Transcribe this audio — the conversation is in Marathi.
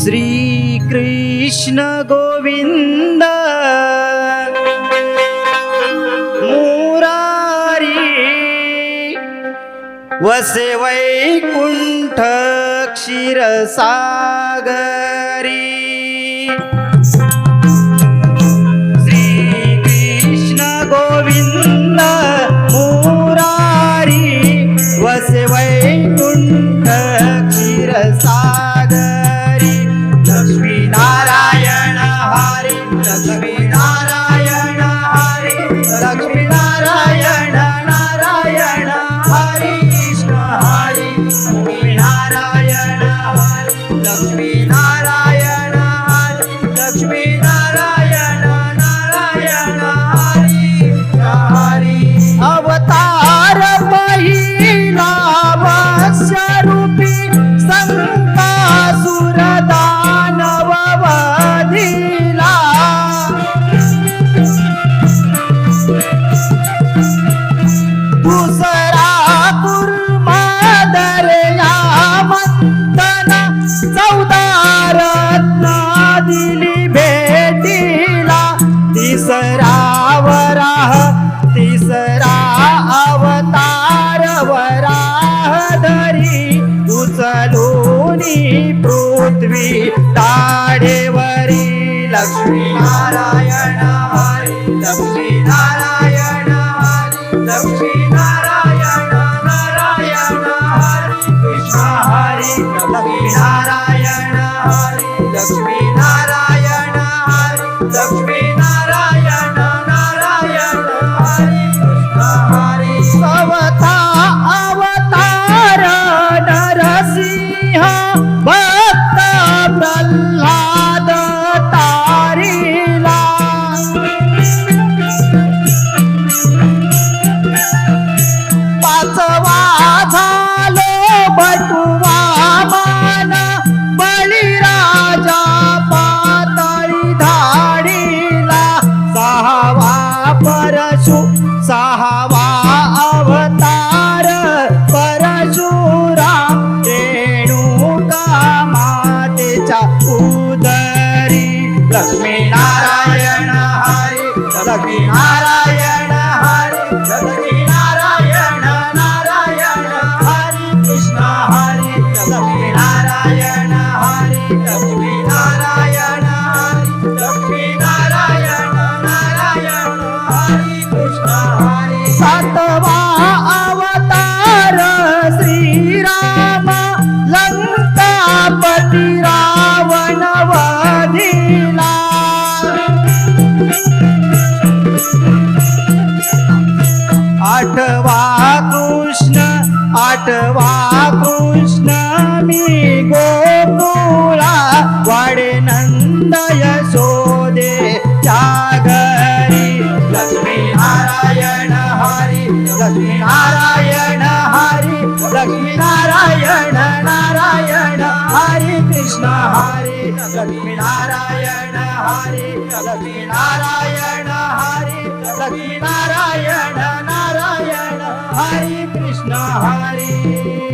श्रीकृष्ण गोविंद मुरारी वसे वैकुंठ क्षीरसागरी। दुसरा कुर्मादर यामंतना चौदा रत्न दिली भेटीला तिसरा वराह तिसरा अवतार वराह धरी उचलोनी पृथ्वी ताडेवरी लक्ष्मी नारायण हरी लक्ष्मी नारायण हरी लक्ष्मी सवता अवतार नरसिंह भक्त प्रल्हाद तारिला। पाचवा झालो बटुवा मान बळीराजा पातळी धाडीला सहावा परशु सहावा अवतार परशुराम रेणुका मातेच्या उदरी. लक्ष्मी नारायण हरी लक्ष्मी नारायण कृष्ण लक्ष्मी कृष्ण मी गोकुळा वाडे नंद यशोदे घरी लक्ष्मी नारायण हरी लक्ष्मी नारायण हरी लक्ष्मी नारायण नारायण हरी कृष्ण हरी लक्ष्मी नारायण हरे लक्ष्मी नारायण हरे लक्ष्मी नारायण नारायण कृष्ण हरे।